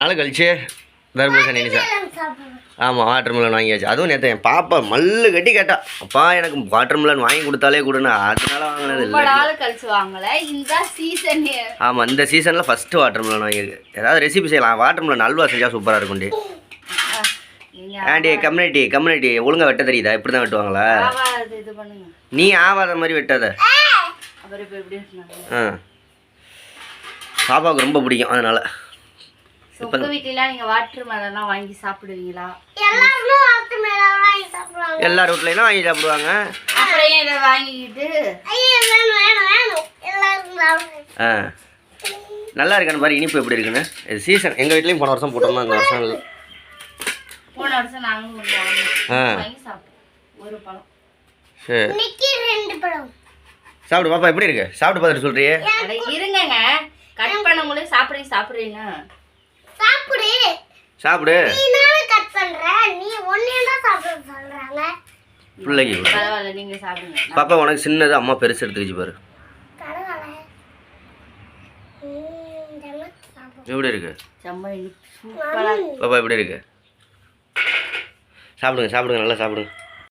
நாள் கழிச்சு தர்பூசணி நிசா. ஆமாம் வாட்டர் மிலன் வாங்கியாச்சு. அதுவும் நேற்று என் பாப்பா மல்லு கட்டி கேட்டா அப்பா எனக்கு வாட்டர் மிலன் வாங்கி கொடுத்தாலே கொடுன்னு. அதனால வாங்கினது இல்லை ஆமாம் இந்த சீசனில் ஃபஸ்ட்டு வாட்டர் மிலன் வாங்கியிருக்கு. ஏதாவது ரெசிபி செய்யலாம். வாட்டர் மிலன் அல்வா செஞ்சால் சூப்பராக இருக்கும்டி ஆண்டி கம்யூனிட்டி கம்யூனிட்டி ஒழுங்கா வெட்ட தெரியுதா? இப்படி தான் வெட்டுவாங்களா? ஆவாது இது பண்ணுங்க. நீ ஆவாத மாதிரி வெட்டாத. ஆ. பாப்பாவுக்கு ரொம்ப பிடிக்கும் அதனால். உங்க வீட்லாம் நீங்க வாட்டர் மேலாம் வாங்கி சாப்பிடுவீங்களா? எல்லார் வீட்லையும் வாங்கி சாப்பிடுவாங்க. அப்புறம் ஏன் இதை வாங்கிக்கிட்டு? ஆ. நல்லா இருக்கான்னு பாரு இனிப்பு எப்படி இருக்குன்னு? இது சீசன் எங்கள் வீட்லேயும் போன வருஷம் போட்டோம்னா இந்த வருஷம். இல்லை போன வருஷம் நாங்களும். ஆ. ஒரு பழம். சரி. சாப்பிடு பாப்பா எப்படி இருக்கு? சாப்பிட்டு பார்த்துட்டு சொல்றியே? அட இருங்கங்க. கட் பண்ணவங்களே சாப்பிடுறீங்க சாப்பிடுறீங்க. சாப்பிடு. பரவாயில்ல நீங்க சாப்பிடுங்க. பாப்பா உனக்கு சின்னது அம்மா பெருசு எடுத்து வச்சு பாரு. எப்படி இருக்கு. பாப்பா எப்படி இருக்கு? சாப்பிடுங்க சாப்பிடுங்க நல்லா சாப்பிடுங்க.